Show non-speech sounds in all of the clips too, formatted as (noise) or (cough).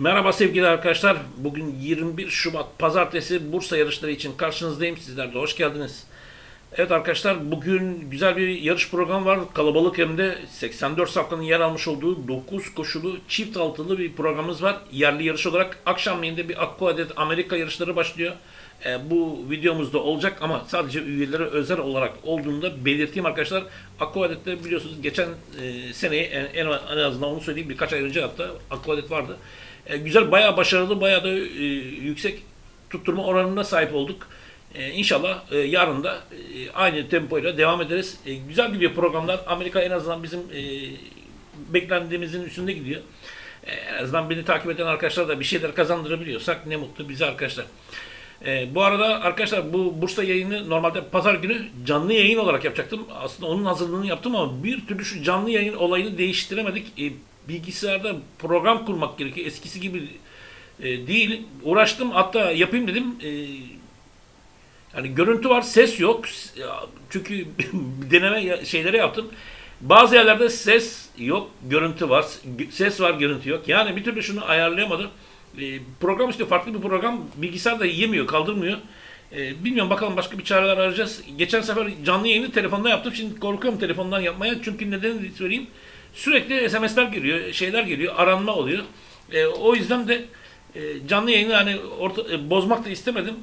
Merhaba sevgili arkadaşlar. Bugün 21 Şubat Pazartesi Bursa yarışları için karşınızdayım. Sizler de hoş geldiniz. Evet arkadaşlar bugün güzel bir yarış programı var. Kalabalık hem de 84 safkanın yer almış olduğu 9 koşulu çift altılı bir programımız var. Yerli yarış olarak akşamleyin de bir Akko Amerika yarışları başlıyor. E, bu videomuzda olacak ama sadece üyelere özel olarak olduğunu da belirteyim arkadaşlar. Akko adette biliyorsunuz geçen e, seneyi en, en, azından onu söyleyeyim birkaç ay önce hatta Akko adet vardı. E, güzel, bayağı başarılı, bayağı da e, yüksek tutturma oranına sahip olduk. E, inşallah e, yarın da e, aynı tempoyla devam ederiz. E, güzel gidiyor programlar. Amerika en azından bizim e, beklendiğimizin üstünde gidiyor. E, en azından beni takip eden arkadaşlar da bir şeyler kazandırabiliyorsak ne mutlu bize arkadaşlar. E, bu arada arkadaşlar bu Bursa yayını normalde pazar günü canlı yayın olarak yapacaktım. Aslında onun hazırlığını yaptım ama bir türlü şu canlı yayın olayını değiştiremedik. E, bilgisayarda program kurmak gerekiyor. Eskisi gibi e, değil. Uğraştım hatta yapayım dedim. E, yani görüntü var, ses yok. Çünkü (laughs) deneme şeyleri yaptım. Bazı yerlerde ses yok, görüntü var. Ses var, görüntü yok. Yani bir türlü şunu ayarlayamadım. E, program işte farklı bir program. Bilgisayar da yiyemiyor, kaldırmıyor. E, bilmiyorum bakalım başka bir çareler arayacağız. Geçen sefer canlı yayını telefonda yaptım. Şimdi korkuyorum telefondan yapmaya. Çünkü nedenini söyleyeyim. Sürekli SMS'ler geliyor, şeyler geliyor, aranma oluyor. E, o yüzden de canlı yayını hani orta, bozmak da istemedim.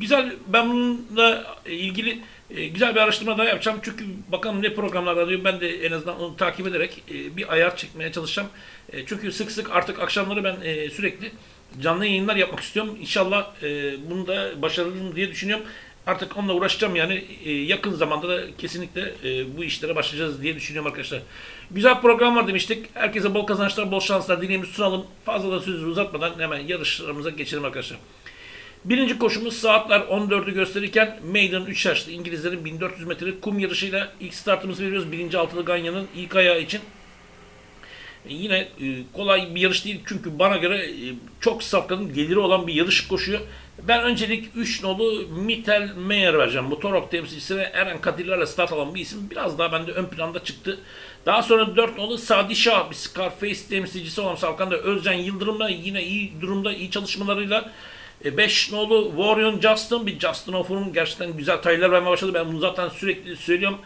Güzel, ben bununla ilgili güzel bir araştırma daha yapacağım. Çünkü bakalım ne programlar arıyor. Ben de en azından onu takip ederek bir ayar çekmeye çalışacağım. Çünkü sık sık artık akşamları ben e, sürekli canlı yayınlar yapmak istiyorum. İnşallah e, bunu da başarırım diye düşünüyorum. Artık onunla uğraşacağım yani e, yakın zamanda da kesinlikle e, bu işlere başlayacağız diye düşünüyorum arkadaşlar. Güzel program var demiştik. Herkese bol kazançlar, bol şanslar dileğimizi sunalım. Fazla da sözü uzatmadan hemen yarışlarımıza geçelim arkadaşlar. Birinci koşumuz saatler 14'ü gösterirken Maiden 3 yaşlı İngilizlerin 1400 metrelik kum yarışıyla ilk startımızı veriyoruz. Birinci altılı Ganya'nın ilk ayağı için. E, yine e, kolay bir yarış değil çünkü bana göre e, çok safkanın geliri olan bir yarış koşuyor. Ben öncelik 3 nolu Mittel Meyer vereceğim. Bu Torok temsilcisine Eren Kadirler'le start alan bir isim. Biraz daha bende ön planda çıktı. Daha sonra 4 nolu Sadi Şah bir Scarface temsilcisi olan Safkan'da Özcan Yıldırım'la yine iyi durumda, iyi çalışmalarıyla 5 nolu Warrior Justin bir Justin Offer'un gerçekten güzel taylar vermeye başladı. Ben bunu zaten sürekli söylüyorum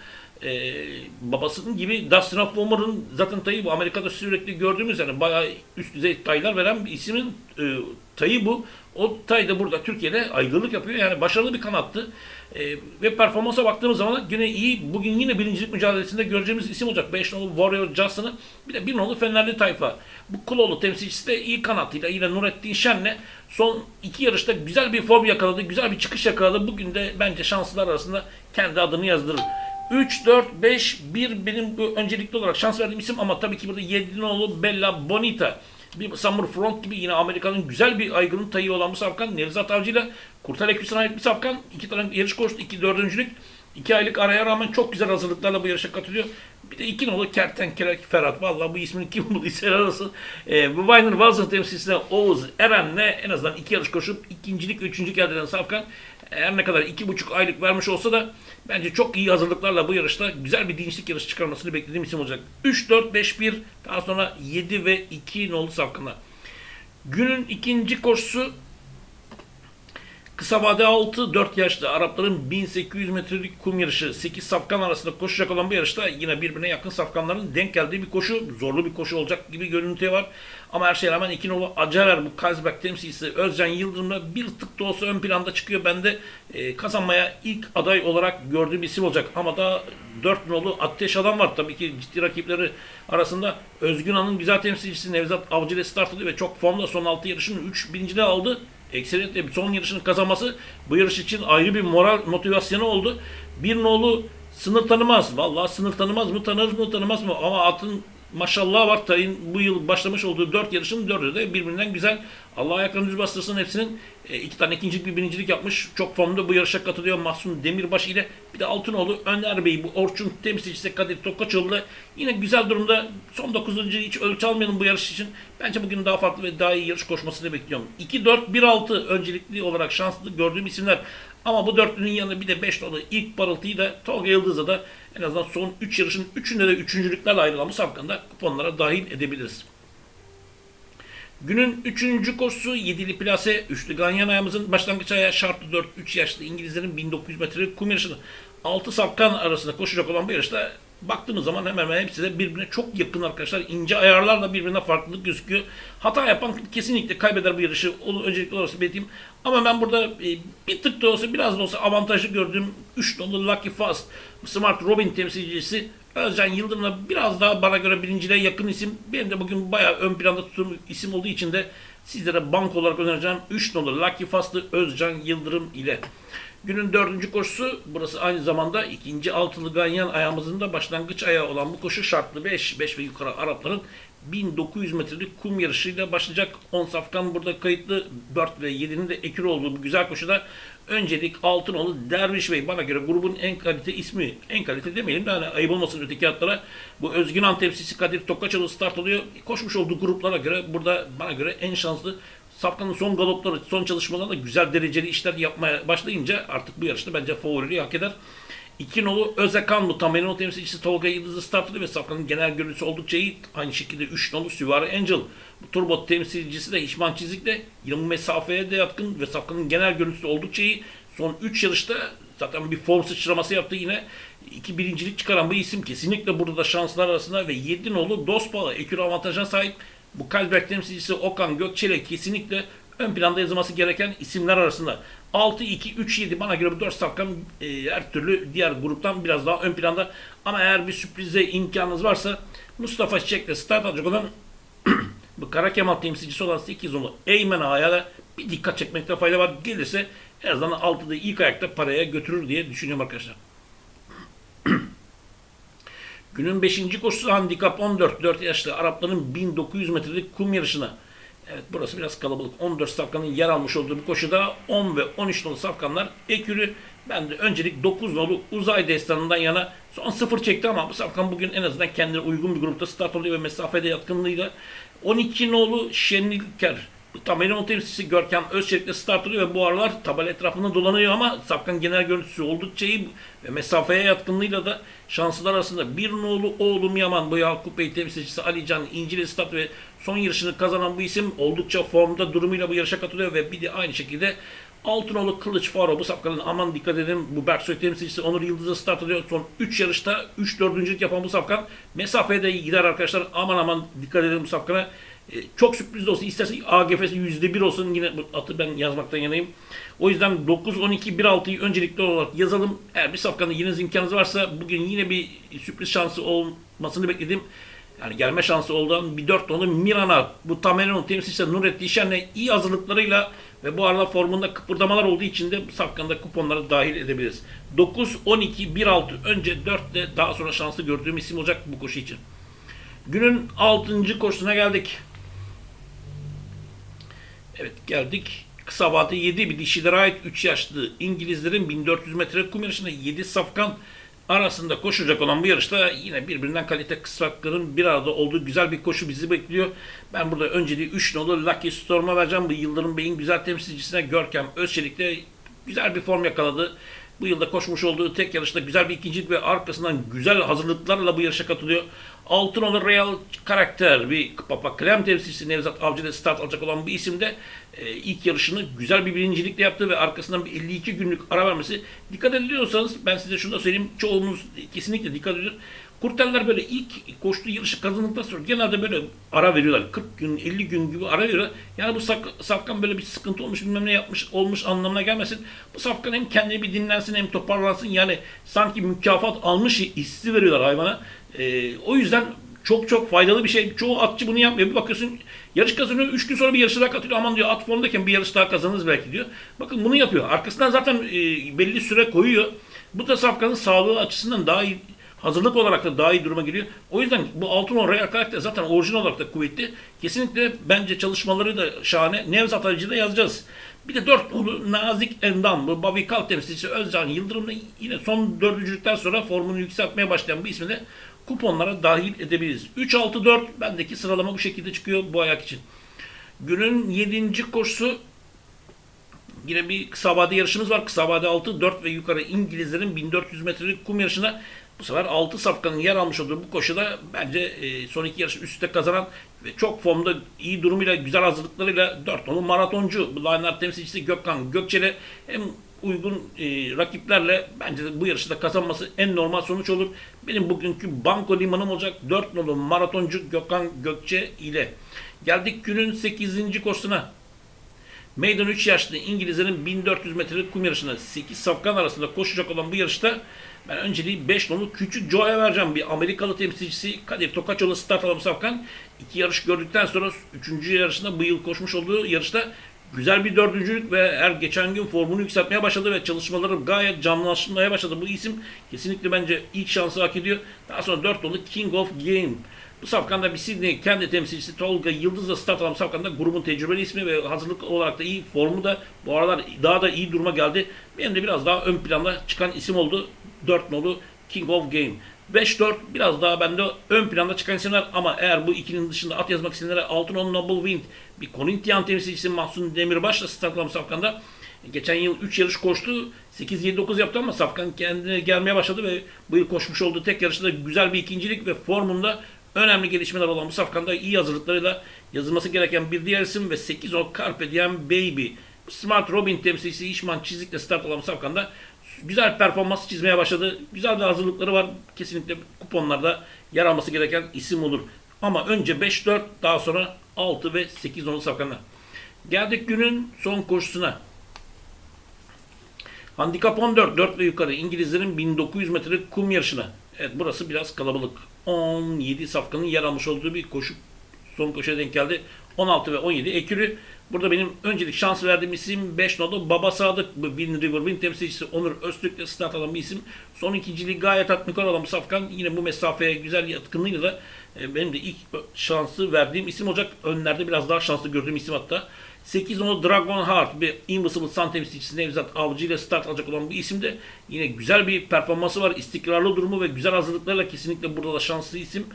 e, babasının gibi Dustin Hoffman'ın zaten tayı bu. Amerika'da sürekli gördüğümüz yani bayağı üst düzey taylar veren bir ismin e, tayı bu. O tay da burada Türkiye'de aygırlık yapıyor. Yani başarılı bir kanattı. E, ve performansa baktığımız zaman yine iyi. Bugün yine birincilik mücadelesinde göreceğimiz isim olacak. 5 nolu Warrior Justin'ı. Bir de 1 nolu Fenerli tayfa. Bu Kulolu temsilcisi de iyi kanatıyla yine Nurettin Şen'le son iki yarışta güzel bir form yakaladı. Güzel bir çıkış yakaladı. Bugün de bence şanslılar arasında kendi adını yazdırır. 3, 4, 5, 1 benim öncelikli olarak şans verdiğim isim ama tabii ki burada 7 oğlu Bella Bonita. Bir Summer Front gibi yine Amerika'nın güzel bir aygının tayı olan bu safkan Nevzat Avcı ile Kurtar Eküsü'ne ait bir safkan. İki tane yarış koştu, iki dördüncülük. İki aylık araya rağmen çok güzel hazırlıklarla bu yarışa katılıyor. Bir de iki nolu Kertenkele Ferhat. Vallahi bu ismini kim bulduysa olsun. E, bu Weiner Walzer temsilcisine Oğuz Eren'le en azından iki yarış koşup ikincilik üçüncülük elde eden Safkan her ne kadar iki buçuk aylık vermiş olsa da bence çok iyi hazırlıklarla bu yarışta güzel bir dinçlik yarışı çıkarmasını beklediğim isim olacak. 3, 4, 5, 1 daha sonra 7 ve 2 nolu Safkanlar. Günün ikinci koşusu Kısa vade 6 4 yaşlı Arapların 1800 metrelik kum yarışı 8 safkan arasında koşacak olan bu yarışta yine birbirine yakın safkanların denk geldiği bir koşu. Zorlu bir koşu olacak gibi görüntü var. Ama her şeye rağmen iki nolu Acarer bu Kazbek temsilcisi Özcan Yıldırım'la bir tık da olsa ön planda çıkıyor. Ben de e, kazanmaya ilk aday olarak gördüğüm isim olacak. Ama da 4 nolu Ateş Adam var. Tabii ki ciddi rakipleri arasında Özgün Han'ın güzel temsilcisi Nevzat Avcı ile start ve çok formda son 6 yarışının 3 birinciliği aldı ekseriyetle son yarışını kazanması bu yarış için ayrı bir moral motivasyonu oldu. Bir nolu sınır tanımaz. Vallahi sınır tanımaz mı tanır mı tanımaz mı ama atın maşallah var Tayın bu yıl başlamış olduğu dört yarışın dördü de birbirinden güzel. Allah ayaklarını düz bastırsın hepsinin. E, iki tane ikincilik bir birincilik yapmış. Çok formda bu yarışa katılıyor Mahsun Demirbaş ile. Bir de Altınoğlu Önder Bey bu Orçun temsilcisi Kadir Tokaçoğlu yine güzel durumda. Son 9. hiç ölçü almayalım bu yarış için. Bence bugün daha farklı ve daha iyi yarış koşmasını bekliyorum. 2-4-1-6 öncelikli olarak şanslı gördüğüm isimler. Ama bu dörtlünün yanında bir de 5 nolu ilk parıltıyı da Tolga Yıldız'a da en azından son 3 yarışın 3'ünde de üçüncülüklerle ayrılan bu safkanda kuponlara dahil edebiliriz. Günün üçüncü koşusu yedili plase. Üçlü ganyan ayağımızın başlangıç ayağı şartlı 4 3 yaşlı İngilizlerin 1900 metrelik kum yarışını 6 safkan arasında koşacak olan bu yarışta baktığımız zaman hemen hemen hepsi de birbirine çok yakın arkadaşlar. İnce ayarlarla birbirine farklılık gözüküyor. Hata yapan kesinlikle kaybeder bu yarışı. Onu öncelikli olarak belirteyim. Ama ben burada e, bir tık da olsa biraz da olsa avantajlı gördüğüm 3 nolu Lucky Fast Smart Robin temsilcisi Özcan Yıldırım'la biraz daha bana göre birinciliğe yakın isim. Benim de bugün bayağı ön planda tuttuğum isim olduğu için de sizlere bank olarak önereceğim 3 nolu Lucky Fast'ı Özcan Yıldırım ile. Günün dördüncü koşusu burası aynı zamanda ikinci altılı ganyan ayağımızın da başlangıç ayağı olan bu koşu şartlı 5, 5 ve yukarı Arapların 1900 metrelik kum yarışıyla başlayacak. 10 safkan burada kayıtlı 4 ve 7'nin de ekür olduğu bu güzel koşuda öncelik Altınoğlu Derviş Bey bana göre grubun en kalite ismi en kalite demeyelim de hani ayıp olmasın öteki atlara bu Özgün Han temsilcisi Kadir Tokaçalı start alıyor. Koşmuş olduğu gruplara göre burada bana göre en şanslı Safkan'ın son galopları, son çalışmalarında güzel dereceli işler yapmaya başlayınca artık bu yarışta bence favoriliği hak eder. İki nolu Özekan bu Tamerino temsilcisi Tolga Yıldız'ı start ediyor ve Safkan'ın genel görüntüsü oldukça iyi. Aynı şekilde 3 nolu Süvari Angel. Bu Turbo temsilcisi de Hişman Çizik'le yılın mesafeye de yatkın ve Safkan'ın genel görüntüsü oldukça iyi. Son 3 yarışta zaten bir form sıçraması yaptı yine. iki birincilik çıkaran bu isim kesinlikle burada da şanslar arasında ve 7 nolu Dospalı ekür avantajına sahip. Bu Kalberg temsilcisi Okan Gökçe'yle kesinlikle ön planda yazılması gereken isimler arasında. 6-2-3-7 bana göre bu 4 safkan e, her türlü diğer gruptan biraz daha ön planda. Ama eğer bir sürprize imkanınız varsa Mustafa Çiçek'le start alacak olan (clears throat) bu Kara Kemal temsilcisi olan 8 numaralı Eymen Ağa'ya bir dikkat çekmekte fayda var. Gelirse en azından 6'da ilk ayakta paraya götürür diye düşünüyorum arkadaşlar. Günün 5. koşusu handikap 14. 4 yaşlı Arapların 1900 metrelik kum yarışına. Evet burası biraz kalabalık. 14 safkanın yer almış olduğu bir koşuda 10 ve 13 nolu safkanlar ekürü. Ben de öncelik 9 nolu uzay destanından yana son 0 çekti ama bu safkan bugün en azından kendine uygun bir grupta start oluyor ve mesafede yatkınlığıyla 12 nolu Şenilker Tamerino temsilcisi Görkem Özçelik'le start alıyor ve bu aralar tabela etrafında dolanıyor ama Safkan genel görüntüsü oldukça iyi ve mesafeye yatkınlığıyla da şanslılar arasında bir nolu oğlum Yaman bu Yakup Bey temsilcisi Ali Can İncili start ve son yarışını kazanan bu isim oldukça formda durumuyla bu yarışa katılıyor ve bir de aynı şekilde Altınoğlu Kılıç Faro bu safkanın aman dikkat edin bu Berksoy temsilcisi Onur Yıldız'a start alıyor. Son 3 yarışta 3 dördüncülük yapan bu safkan mesafeye de gider arkadaşlar. Aman aman dikkat edin bu safkana. E, çok sürpriz olsun. İstersen AGF'si %1 olsun yine atı ben yazmaktan yanayım. O yüzden 9, 12, 1, 6'yı öncelikli olarak yazalım. Eğer bir safkanda yine imkanınız varsa bugün yine bir sürpriz şansı olmasını bekledim. Yani gelme şansı olan bir 4 nolu Mirana bu Tamerino temsilcisi Nurettin Şen'le iyi hazırlıklarıyla ve bu arada formunda kıpırdamalar olduğu için de safkanda kuponları dahil edebiliriz. 9, 12, 1, 6 önce 4 de daha sonra şanslı gördüğüm isim olacak bu koşu için. Günün 6. koşusuna geldik. Evet geldik. Kısa vade 7 bir dişilere ait 3 yaşlı İngilizlerin 1400 metre kum yarışında 7 safkan arasında koşacak olan bu yarışta yine birbirinden kalite kısrakların bir arada olduğu güzel bir koşu bizi bekliyor. Ben burada önceliği 3 nolu Lucky Storm'a vereceğim. Bu Yıldırım Bey'in güzel temsilcisine Görkem Özçelik'te güzel bir form yakaladı. Bu yılda koşmuş olduğu tek yarışta güzel bir ikincilik ve arkasından güzel hazırlıklarla bu yarışa katılıyor. Altın olur Real karakter bir Papa Krem temsilcisi Nevzat Avcı'da start alacak olan bir isim de e, ilk yarışını güzel bir birincilikle yaptı ve arkasından bir 52 günlük ara vermesi. Dikkat ediyorsanız ben size şunu da söyleyeyim. Çoğunuz kesinlikle dikkat edin. Kurteller böyle ilk koştuğu yarışı kazandıktan sonra genelde böyle ara veriyorlar. 40 gün, 50 gün gibi ara veriyorlar. Yani bu sak, safkan böyle bir sıkıntı olmuş, bilmem ne yapmış olmuş anlamına gelmesin. Bu safkan hem kendini bir dinlensin hem toparlansın. Yani sanki mükafat almış hissi veriyorlar hayvana. Ee, o yüzden çok çok faydalı bir şey. Çoğu atçı bunu yapmıyor. Bir bakıyorsun yarış kazanıyor. 3 gün sonra bir yarış daha katılıyor. Aman diyor at formdayken bir yarış daha kazanırız belki diyor. Bakın bunu yapıyor. Arkasından zaten e, belli süre koyuyor. Bu da safkanın sağlığı açısından daha iyi hazırlık olarak da daha iyi duruma geliyor. O yüzden bu Altın Real karakter zaten orijinal olarak da kuvvetli. Kesinlikle bence çalışmaları da şahane. Nevzat Arıcı'da yazacağız. Bir de dört nolu Nazik Endam, bu Bobby Kal temsilcisi Özcan Yıldırım'la yine son dördüncülükten sonra formunu yükseltmeye başlayan bu ismi de kuponlara dahil edebiliriz. 3-6-4 bendeki sıralama bu şekilde çıkıyor bu ayak için. Günün 7. koşusu Yine bir kısa vade yarışımız var. Kısa vade 6, 4 ve yukarı İngilizlerin 1400 metrelik kum yarışına Bu sefer 6 safkanın yer almış olduğu bu koşuda bence e, son iki yarışı üst üste kazanan ve çok formda iyi durumuyla, güzel hazırlıklarıyla 4 nolu maratoncu Linear temsilcisi Gökhan Gökçe'yle hem uygun e, rakiplerle bence de bu yarışı da kazanması en normal sonuç olur. Benim bugünkü banko limanım olacak 4 nolu maratoncu Gökhan Gökçe ile. Geldik günün 8. koşusuna. Meydan 3 yaşlı İngilizlerin 1400 metrelik kum yarışına 8 safkan arasında koşacak olan bu yarışta ben önceliği 5 nolu Küçük Joe'ya vereceğim. Bir Amerikalı temsilcisi Kadir Tokaçoğlu start alan safkan. iki yarış gördükten sonra 3. yarışında bu yıl koşmuş olduğu yarışta güzel bir dördüncülük ve her geçen gün formunu yükseltmeye başladı ve çalışmaları gayet canlılaşmaya başladı. Bu isim kesinlikle bence ilk şansı hak ediyor. Daha sonra 4 nolu King of Game. Bu safkanda bir Sydney kendi temsilcisi Tolga Yıldız'la start alan safkanda grubun tecrübeli ismi ve hazırlık olarak da iyi formu da bu aralar daha da iyi duruma geldi. Benim de biraz daha ön planda çıkan isim oldu. 4 nolu King of Game. 5-4 biraz daha bende ön planda çıkan isimler ama eğer bu ikinin dışında at yazmak isteyenlere Altın On Noble Wind bir Corinthian temsilcisi Mahsun Demirbaş'la startlamış Safkan'da geçen yıl 3 yarış koştu. 8-7-9 yaptı ama Safkan kendine gelmeye başladı ve bu yıl koşmuş olduğu tek yarışta güzel bir ikincilik ve formunda önemli gelişmeler olan bu Safkan'da iyi hazırlıklarıyla yazılması gereken bir diğer isim ve 8-10 Carpe Diem Baby. Smart Robin temsilcisi İşman Çizik'le start alan bu Safkan'da güzel performans çizmeye başladı. Güzel de hazırlıkları var. Kesinlikle kuponlarda yer alması gereken isim olur. Ama önce 5-4 daha sonra 6 ve 8 nolu safkanlar. Geldik günün son koşusuna. Handikap 14, 4 ve yukarı İngilizlerin 1900 metrelik kum yarışına. Evet burası biraz kalabalık. 17 safkanın yer almış olduğu bir koşu son koşuya denk geldi. 16 ve 17 ekürü. Burada benim öncelik şans verdiğim isim 5 nolu Baba Sadık. Win River Win temsilcisi Onur Öztürk'le start alan bir isim. Son ikinciliği gayet tatminkar olan bu safkan. Yine bu mesafeye güzel yatkınlığıyla da e, benim de ilk şansı verdiğim isim olacak. Önlerde biraz daha şanslı gördüğüm isim hatta. 8 nolu Dragon Heart bir Invisible Sun temsilcisi Nevzat Avcı ile start alacak olan bu isimde yine güzel bir performansı var. istikrarlı durumu ve güzel hazırlıklarla kesinlikle burada da şanslı isim.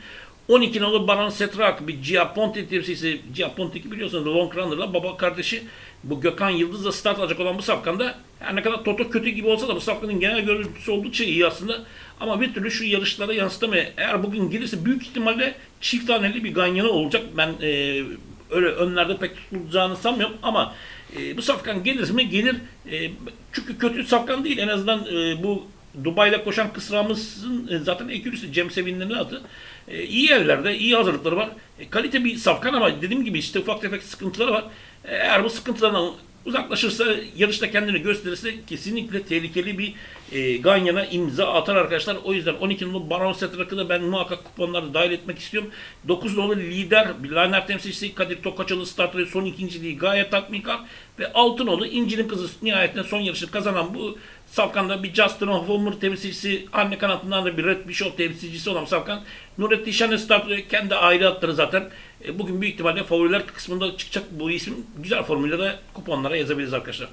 12 nolu Baran Setrak bir Giaponti temsilcisi. Giaponti biliyorsunuz Long Runner'la baba kardeşi. Bu Gökhan Yıldız'la start alacak olan bu safkanda her ne kadar Toto kötü gibi olsa da bu safkanın genel görüntüsü oldukça iyi aslında. Ama bir türlü şu yarışlara yansıtamıyor. Eğer bugün gelirse büyük ihtimalle çift taneli bir ganyanı olacak. Ben e, öyle önlerde pek tutulacağını sanmıyorum ama e, bu safkan gelir mi? Gelir. E, çünkü kötü safkan değil. En azından e, bu Dubai'de koşan kısrağımızın e, zaten ekürüsü Cem Sevinler'in adı. E, iyi yerlerde, iyi hazırlıkları var. E, kalite bir safkan ama dediğim gibi işte ufak tefek sıkıntıları var. E, eğer bu sıkıntılardan uzaklaşırsa, yarışta kendini gösterirse kesinlikle tehlikeli bir e, Ganyan'a imza atar arkadaşlar. O yüzden 12 numaralı Baron Setrak'ı da ben muhakkak kuponlarda dahil etmek istiyorum. 9 numaralı lider, bir liner temsilcisi Kadir Tokaçalı startları son ikinciliği gayet tatminkar. Ve 6 numaralı İnci'nin kızı nihayetinde son yarışı kazanan bu Safkan'da bir Justin Homer temsilcisi, anne kanatından da bir Red Bishop temsilcisi olan Safkan. Nurettin Şen'e startları kendi aile atları zaten. E, bugün büyük ihtimalle favoriler kısmında çıkacak bu isim. Güzel formülle kuponlara yazabiliriz arkadaşlar.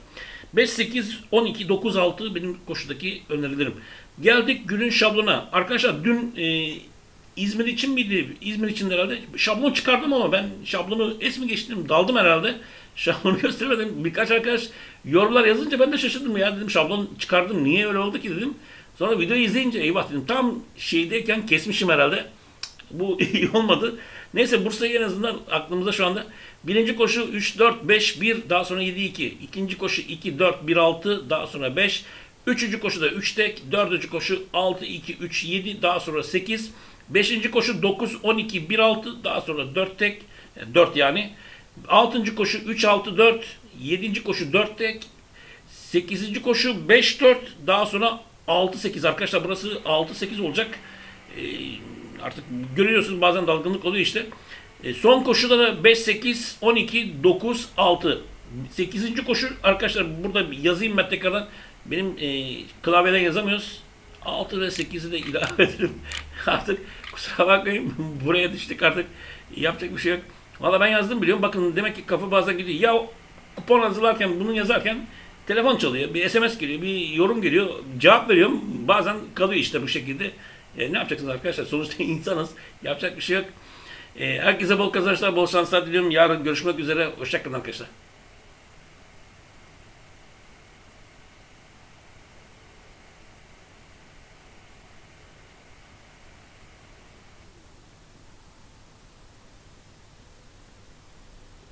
5, 8, 12, 9, 6 benim koşudaki önerilerim. Geldik günün şablona. Arkadaşlar dün e, İzmir için miydi? İzmir için herhalde. Şablon çıkardım ama ben şablonu es mi geçtim? Daldım herhalde. (laughs) Şablonu göstermedim. Birkaç arkadaş yorumlar yazınca ben de şaşırdım ya dedim şablon çıkardım. Niye öyle oldu ki dedim. Sonra videoyu izleyince eyvah dedim. Tam şeydeyken kesmişim herhalde. Bu (laughs) iyi olmadı. Neyse Bursa'yı en azından aklımızda şu anda. Birinci koşu 3, 4, 5, 1 daha sonra 7, 2. İkinci koşu 2, 4, 1, 6 daha sonra 5. Üçüncü koşu da 3 tek. Dördüncü koşu 6, 2, 3, 7 daha sonra 8. Beşinci koşu 9, 12, 1, 6 daha sonra 4 tek. 4 yani. Altıncı koşu 3, 6, 4. Yedinci koşu 4 tek. Sekizinci koşu 5, 4 daha sonra 6, 8 arkadaşlar burası 6, 8 olacak. Ee, artık görüyorsunuz bazen dalgınlık oluyor işte. E, son koşuda da 5, 8, 12, 9, 6. 8. koşu arkadaşlar burada yazayım ben tekrardan. Benim e, klavyeden yazamıyoruz. 6 ve 8'i de ilave edelim. (laughs) artık kusura bakmayın (laughs) buraya düştük artık. Yapacak bir şey yok. Valla ben yazdım biliyorum. Bakın demek ki kafa bazen gidiyor. Ya kupon hazırlarken bunu yazarken telefon çalıyor. Bir SMS geliyor. Bir yorum geliyor. Cevap veriyorum. Bazen kalıyor işte bu şekilde. E, ne yapacaksınız arkadaşlar? Sonuçta (laughs) insanız. Yapacak bir şey yok. E, herkese bol kazançlar, bol şanslar diliyorum. Yarın görüşmek üzere. Hoşçakalın arkadaşlar.